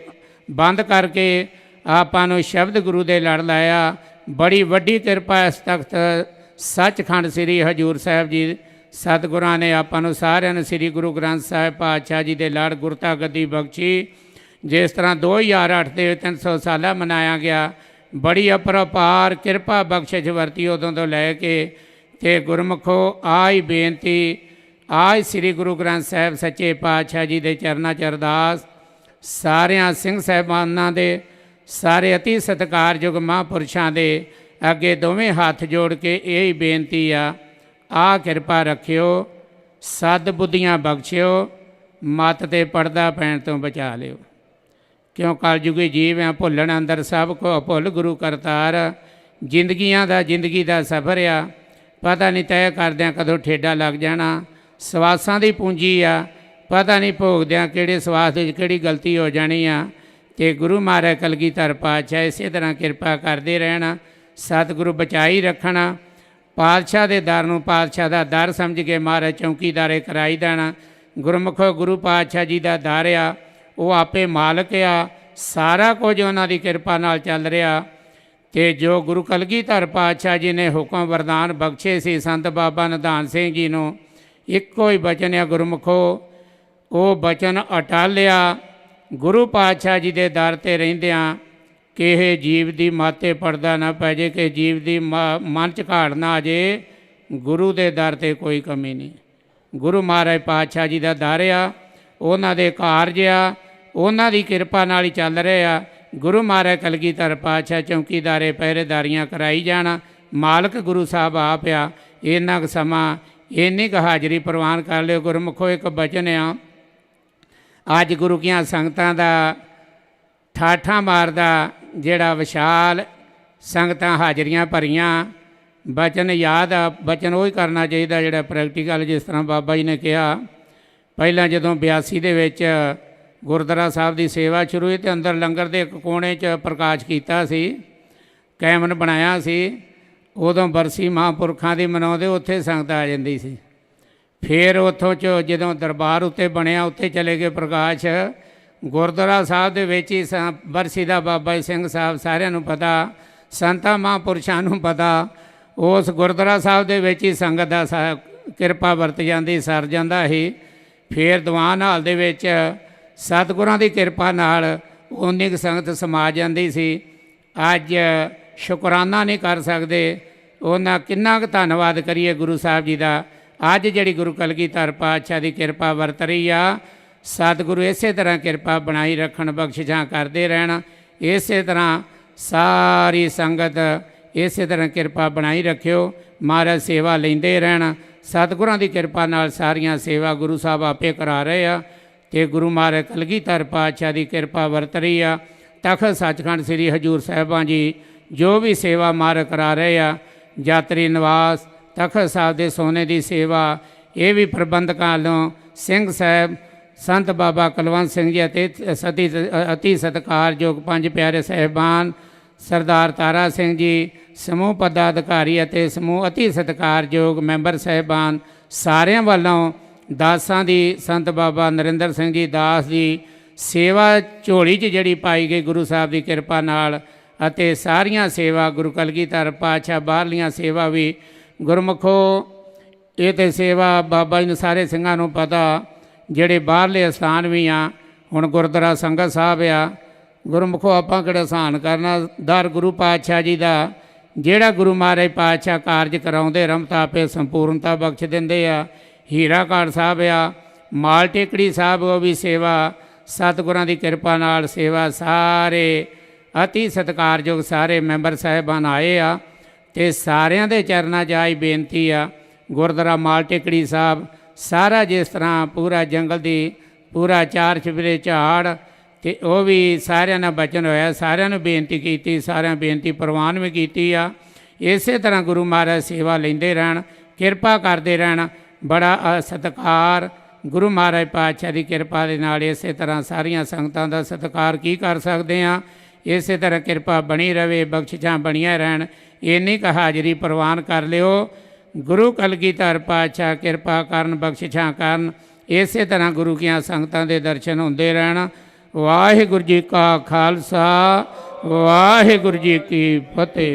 ਬੰਦ ਕਰਕੇ ਆਪਾਂ ਨੂੰ ਸ਼ਬਦ ਗੁਰੂ ਦੇ ਲੜ ਲਾਇਆ, ਬੜੀ ਵੱਡੀ ਕਿਰਪਾ ਇਸ ਤਖਤ ਸੱਚਖੰਡ ਸ੍ਰੀ ਹਜੂਰ ਸਾਹਿਬ ਜੀ ਸਤਿਗੁਰਾਂ ਨੇ ਆਪਾਂ ਨੂੰ ਸਾਰਿਆਂ ਨੂੰ ਸ੍ਰੀ ਗੁਰੂ ਗ੍ਰੰਥ ਸਾਹਿਬ ਪਾਤਸ਼ਾਹ ਜੀ ਦੇ ਲੜ ਗੁਰਤਾ ਗੱਦੀ ਬਖਸ਼ੀ। ਜਿਸ ਤਰ੍ਹਾਂ 2008 ਦੇ 300 ਸਾਲਾ ਮਨਾਇਆ ਗਿਆ, ਬੜੀ ਅਪਰਪਾਰ ਕਿਰਪਾ ਬਖਸ਼ਿਸ਼ ਵਰਤੀ ਉਦੋਂ ਤੋਂ ਲੈ ਕੇ ਤੇ ਗੁਰਮੁਖੋ ਆਈ ਬੇਨਤੀ ਆਈ ਸ੍ਰੀ ਗੁਰੂ ਗ੍ਰੰਥ ਸਾਹਿਬ ਸੱਚੇ ਪਾਤਸ਼ਾਹ ਜੀ ਦੇ ਚਰਨਾਂ 'ਚ ਅਰਦਾਸ। ਸਾਰਿਆਂ ਸਿੰਘ ਸਾਹਿਬਾਨਾਂ ਦੇ, ਸਾਰੇ ਅਤੀ ਸਤਿਕਾਰਯੋਗ ਮਹਾਂਪੁਰਸ਼ਾਂ ਦੇ ਅੱਗੇ ਦੋਵੇਂ ਹੱਥ ਜੋੜ ਕੇ ਇਹ ਹੀ ਬੇਨਤੀ ਆ ਆ ਕਿਰਪਾ ਰੱਖਿਓ, ਸਦ ਬੁੱਧੀਆਂ ਬਖਸ਼ਿਓ, ਮਤ ਤੇ ਪਰਦਾ ਪੈਣ ਤੋਂ ਬਚਾ ਲਿਓ। ਕਿਉਂ ਕਲਯੁਗੀ ਜੀਵ ਆ, ਭੁੱਲਣ ਅੰਦਰ ਸਭ ਕੋ ਭੁੱਲ ਗੁਰੂ ਕਰਤਾਰ। ਜ਼ਿੰਦਗੀਆਂ ਦਾ ਜ਼ਿੰਦਗੀ ਦਾ ਸਫ਼ਰ ਆ, ਪਤਾ ਨਹੀਂ ਤੈਅ ਕਰਦਿਆਂ ਕਦੋਂ ਠੇਡਾ ਲੱਗ ਜਾਣਾ। ਸਵਾਸਾਂ ਦੀ ਪੂੰਜੀ ਆ, ਪਤਾ ਨਹੀਂ ਭੋਗਦਿਆਂ ਕਿਹੜੇ ਸਵਾਸ ਵਿੱਚ ਕਿਹੜੀ ਗਲਤੀ ਹੋ ਜਾਣੀ ਆ। ਤੇ ਗੁਰੂ ਮਹਾਰਾਜ ਕਲਗੀਧਰ ਪਾਤਸ਼ਾਹ ਇਸੇ ਤਰ੍ਹਾਂ ਕਿਰਪਾ ਕਰਦੇ ਰਹਿਣ ਸਤਿਗੁਰੂ ਬਚਾਈ ਰੱਖਣਾ, ਪਾਤਸ਼ਾਹ ਦੇ ਦਰ ਨੂੰ ਪਾਤਸ਼ਾਹ ਦਾ ਦਰ ਸਮਝ ਕੇ ਮਹਾਰਾਜ ਚੌਕੀਦਾਰੇ ਕਰਾਈ ਦੇਣਾ, ਗੁਰਮੁਖੋ ਗੁਰੂ ਪਾਤਸ਼ਾਹ ਜੀ ਦਾ ਦਰ ਆ, ਉਹ ਆਪੇ ਮਾਲਕ ਆ, ਸਾਰਾ ਕੁਝ ਉਹਨਾਂ ਦੀ ਕਿਰਪਾ ਨਾਲ ਚੱਲ ਰਿਹਾ। ਤੇ ਜੋ ਗੁਰੂ ਕਲਗੀਧਰ ਪਾਤਸ਼ਾਹ ਜੀ ਨੇ ਹੁਕਮ ਵਰਦਾਨ ਬਖਸ਼ੇ ਸੀ ਸੰਤ ਬਾਬਾ ਨਿਧਾਨ ਸਿੰਘ ਜੀ ਨੂੰ, ਇੱਕੋ ਹੀ ਬਚਨ ਆ ਗੁਰਮੁਖੋ, ਉਹ ਬਚਨ ਅਟਾਲਿਆ ਗੁਰੂ ਪਾਤਸ਼ਾਹ ਜੀ ਦੇ ਦਰ ਤੇ ਰਹਿੰਦਿਆਂ ਕਿਸੇ ਜੀਵ ਦੀ ਮਾਤੇ ਪੜਦਾ ਨਾ ਪੈ ਜੇ, ਕਿ ਜੀਵ ਦੀ ਮ- ਮਨ ਚ ਘਾੜ ਨਾ ਆ ਜੇ, ਗੁਰੂ ਦੇ ਦਰ ਤੇ ਕੋਈ ਕਮੀ ਨਹੀਂ। ਗੁਰੂ ਮਹਾਰਾਜ ਪਾਤਸ਼ਾਹ ਜੀ ਦਾ ਦਰ ਆ, ਉਹਨਾਂ ਦੇ ਕਾਰਜ ਆ ਉਹਨਾਂ ਦੀ ਕਿਰਪਾ ਨਾਲ ਹੀ ਚੱਲ ਰਹੇ ਆ। ਗੁਰੂ ਮਹਾਰਾਜ ਕਲਗੀਧਰ ਪਾਤਸ਼ਾਹ ਚੌਕੀਦਾਰੇ ਪਹਿਰੇਦਾਰੀਆਂ ਕਰਾਈ ਜਾਣਾ, ਮਾਲਕ ਗੁਰੂ ਸਾਹਿਬ ਆਪ ਆ, ਇੰਨਾ ਕੁ ਸਮਾਂ, ਇੰਨੀ ਕੁ ਹਾਜ਼ਰੀ ਪ੍ਰਵਾਨ ਕਰ ਲਿਓ, ਗੁਰਮੁਖੋ ਇੱਕ ਬਚਨ ਆ। ਅੱਜ ਗੁਰੂ ਕੀਆਂ ਸੰਗਤਾਂ ਦਾ ਠਾਠਾਂ ਮਾਰਦਾ ਜਿਹੜਾ ਵਿਸ਼ਾਲ ਸੰਗਤਾਂ ਹਾਜ਼ਰੀਆਂ ਭਰੀਆਂ, ਬਚਨ ਯਾਦ ਆ, ਬਚਨ ਉਹ ਹੀ ਕਰਨਾ ਚਾਹੀਦਾ ਜਿਹੜਾ ਪ੍ਰੈਕਟੀਕਲ ਜਿਸ ਤਰ੍ਹਾਂ ਬਾਬਾ ਜੀ ਨੇ ਕਿਹਾ। ਪਹਿਲਾਂ ਜਦੋਂ 82 ਦੇ ਵਿੱਚ ਗੁਰਦੁਆਰਾ ਸਾਹਿਬ ਦੀ ਸੇਵਾ ਸ਼ੁਰੂ ਹੋਈ ਤੇ ਅੰਦਰ ਲੰਗਰ ਦੇ ਇੱਕ ਕੋਨੇ 'ਚ ਪ੍ਰਕਾਸ਼ ਕੀਤਾ ਸੀ, ਕੈਮਨ ਬਣਾਇਆ ਸੀ, ਉਦੋਂ ਬਰਸੀ ਮਹਾਂਪੁਰਖਾਂ ਦੀ ਮਨਾਉਂਦੇ ਉੱਥੇ ਸੰਗਤ ਆ ਜਾਂਦੀ ਸੀ। ਫਿਰ ਉੱਥੋਂ ਚ ਜਦੋਂ ਦਰਬਾਰ ਉੱਤੇ ਬਣਿਆ, ਉੱਥੇ ਚਲੇ ਗਏ ਪ੍ਰਕਾਸ਼। ਗੁਰਦੁਆਰਾ ਸਾਹਿਬ ਦੇ ਵਿੱਚ ਹੀ ਸ- ਬਰਸੀ ਦਾ ਬਾਬਾ ਸਿੰਘ ਸਾਹਿਬ ਸਾਰਿਆਂ ਨੂੰ ਪਤਾ, ਸੰਤਾਂ ਮਹਾਂਪੁਰਸ਼ਾਂ ਨੂੰ ਪਤਾ, ਉਸ ਗੁਰਦੁਆਰਾ ਸਾਹਿਬ ਦੇ ਵਿੱਚ ਹੀ ਸੰਗਤ ਦਾ ਸਾ- ਕਿਰਪਾ ਵਰਤ ਜਾਂਦੀ, ਸਰ ਜਾਂਦਾ ਸੀ। ਫਿਰ ਦੀਵਾਨ ਹਾਲ ਦੇ ਵਿੱਚ ਸਤਿਗੁਰਾਂ ਦੀ ਕਿਰਪਾ ਨਾਲ ਉਨੀ ਕੁ ਸੰਗਤ ਸਮਾ ਜਾਂਦੀ ਸੀ। ਅੱਜ ਸ਼ੁਕਰਾਨਾ ਨਹੀਂ ਕਰ ਸਕਦੇ। ਉਹਨਾਂ ਕਿੰਨਾ ਕੁ ਧੰਨਵਾਦ ਕਰੀਏ ਗੁਰੂ ਸਾਹਿਬ ਜੀ ਦਾ। ਅੱਜ ਜਿਹੜੀ ਗੁਰੂ ਕਲਗੀਧਰ ਪਾਤਸ਼ਾਹ ਦੀ ਕਿਰਪਾ ਵਰਤ ਰਹੀ ਆ ਸਤਿਗੁਰੂ ਇਸੇ ਤਰ੍ਹਾਂ ਕਿਰਪਾ ਬਣਾਈ ਰੱਖਣ, ਬਖਸ਼ਿਸ਼ਾਂ ਕਰਦੇ ਰਹਿਣ। ਇਸੇ ਤਰ੍ਹਾਂ ਸਾਰੀ ਸੰਗਤ ਇਸੇ ਤਰ੍ਹਾਂ ਕਿਰਪਾ ਬਣਾਈ ਰੱਖਿਓ। ਮਹਾਰਾਜ ਸੇਵਾ ਲੈਂਦੇ ਰਹਿਣ। ਸਤਿਗੁਰਾਂ ਦੀ ਕਿਰਪਾ ਨਾਲ ਸਾਰੀਆਂ ਸੇਵਾ ਗੁਰੂ ਸਾਹਿਬ ਆਪੇ ਕਰਾ ਰਹੇ ਆ ਤੇ ਗੁਰੂ ਮਹਾਰਾਜ ਕਲਗੀਧਰ ਪਾਤਸ਼ਾਹ ਦੀ ਕਿਰਪਾ ਵਰਤ ਰਹੀ ਆ। ਤਖਤ ਸੱਚਖੰਡ ਸ੍ਰੀ ਹਜੂਰ ਸਾਹਿਬਾਂ ਜੀ ਜੋ ਵੀ ਸੇਵਾ ਮਾਰ ਕਰਾ ਰਹੇ ਆ, ਯਾਤਰੀ ਨਿਵਾਸ, ਤਖਤ ਸਾਹਿਬ ਦੇ ਸੋਨੇ ਦੀ ਸੇਵਾ, ਇਹ ਵੀ ਪ੍ਰਬੰਧਕਾਂ ਵੱਲੋਂ ਸਿੰਘ ਸਾਹਿਬ ਸੰਤ ਬਾਬਾ ਕੁਲਵੰਤ ਸਿੰਘ ਜੀ ਅਤੇ ਸਤੀ ਅਤੀ ਸਤਿਕਾਰਯੋਗ ਪੰਜ ਪਿਆਰੇ ਸਹਿਬਾਨ ਸਰਦਾਰ ਤਾਰਾ ਸਿੰਘ ਜੀ, ਸਮੂਹ ਪਦਾਧਿਕਾਰੀ ਅਤੇ ਸਮੂਹ ਅਤੀ ਸਤਿਕਾਰਯੋਗ ਮੈਂਬਰ ਸਹਿਬਾਨ ਸਾਰਿਆਂ ਵੱਲੋਂ ਦਾਸਾਂ ਦੀ, ਸੰਤ ਬਾਬਾ ਨਰਿੰਦਰ ਸਿੰਘ ਜੀ ਦਾਸ ਦੀ ਸੇਵਾ ਝੋਲੀ 'ਚ ਜਿਹੜੀ ਪਾਈ ਗਈ ਗੁਰੂ ਸਾਹਿਬ ਦੀ ਕਿਰਪਾ ਨਾਲ ਅਤੇ ਸਾਰੀਆਂ ਸੇਵਾ ਗੁਰੂ ਕਲਗੀਧਰ ਪਾਤਸ਼ਾਹ ਬਾਹਰਲੀਆਂ ਸੇਵਾ ਵੀ ਗੁਰਮੁਖੋ, ਇਹ ਤੇ ਸੇਵਾ ਬਾਬਾ ਜੀ ਨੂੰ ਸਾਰੇ ਸਿੰਘਾਂ ਨੂੰ ਪਤਾ ਜਿਹੜੇ ਬਾਹਰਲੇ ਅਸਥਾਨ ਵੀ ਆ, ਹੁਣ ਗੁਰਦੁਆਰਾ ਸੰਗਤ ਸਾਹਿਬ ਆ, ਗੁਰਮੁਖੋ ਆਪਾਂ ਕਿਹੜਾ ਆਸਾਨ ਕਰਨਾ? ਦਰ ਗੁਰੂ ਪਾਤਸ਼ਾਹ ਜੀ ਦਾ, ਜਿਹੜਾ ਗੁਰੂ ਮਹਾਰਾਜ ਪਾਤਸ਼ਾਹ ਕਾਰਜ ਕਰਾਉਂਦੇ, ਰਮਤਾ ਆਪੇ ਸੰਪੂਰਨਤਾ ਬਖਸ਼ ਦਿੰਦੇ ਆ। ਹੀਰਾ ਕਾੜ ਸਾਹਿਬ ਆ, ਮਾਲ ਟੇਕੜੀ ਸਾਹਿਬ, ਉਹ ਵੀ ਸੇਵਾ, ਸਤਿਗੁਰਾਂ ਦੀ ਕਿਰਪਾ ਨਾਲ ਸੇਵਾ ਸਾਰੇ, ਅਤੀ ਸਤਿਕਾਰਯੋਗ ਸਾਰੇ ਮੈਂਬਰ ਸਾਹਿਬਾਨ ਆਏ ਆ, ਤੇ ਸਾਰਿਆਂ ਦੇ ਚਰਨਾਂ 'ਚ ਆਈ ਬੇਨਤੀ ਆ, ਗੁਰਦੁਆਰਾ ਮਾਲ ਟੇਕੜੀ ਸਾਹਿਬ ਸਾਰਾ ਜਿਸ ਤਰ੍ਹਾਂ ਪੂਰਾ ਜੰਗਲ ਦੀ ਪੂਰਾ ਚਾਰ ਚਿਫਰੇ ਝਾੜ ਤੇ ਉਹ ਵੀ ਸਾਰਿਆਂ ਨਾਲ ਬਚਨ ਹੋਇਆ। ਸਾਰਿਆਂ ਨੂੰ ਬੇਨਤੀ ਕੀਤੀ ਸਾਰਿਆਂ ਬੇਨਤੀ ਪ੍ਰਵਾਨ ਵੀ ਕੀਤੀ ਆ। ਇਸੇ ਤਰ੍ਹਾਂ ਗੁਰੂ ਮਹਾਰਾਜ ਸੇਵਾ ਲੈਂਦੇ ਰਹਿਣ ਕਿਰਪਾ ਕਰਦੇ ਰਹਿਣ। ਬੜਾ ਅ, ਸਤਿਕਾਰ ਗੁਰੂ ਮਹਾਰਾਜ ਪਾਤਸ਼ਾਹ ਦੀ ਕਿਰਪਾ ਦੇ ਨਾਲ ਇਸੇ ਤਰ੍ਹਾਂ ਸਾਰੀਆਂ ਸੰਗਤਾਂ ਦਾ ਸਤਿਕਾਰ ਕੀ ਕਰ ਸਕਦੇ ਆ। ਇਸੇ ਤਰ੍ਹਾਂ ਕਿਰਪਾ ਬਣੀ ਰਵੇ ਬਖਸ਼ਿਸ਼ਾਂ ਬਣੀਆਂ ਰਹਿਣ। ਇੰਨੀ ਕੁ ਹਾਜ਼ਰੀ ਪ੍ਰਵਾਨ ਕਰ ਲਿਓ। ਗੁਰੂ ਕਲਗੀਧਰ ਪਾਤਸ਼ਾਹ ਕਿਰਪਾ ਕਰਨ, ਬਖਸ਼ਿਸ਼ਾਂ ਕਰਨ, ਇਸੇ ਤਰ੍ਹਾਂ ਗੁਰੂ ਕੀਆਂ ਸੰਗਤਾਂ ਦੇ ਦਰਸ਼ਨ ਹੁੰਦੇ ਰਹਿਣ। ਵਾਹਿਗੁਰੂ ਜੀ ਕਾ ਖਾਲਸਾ, ਵਾਹਿਗੁਰੂ ਜੀ ਕੀ ਫਤਿਹ।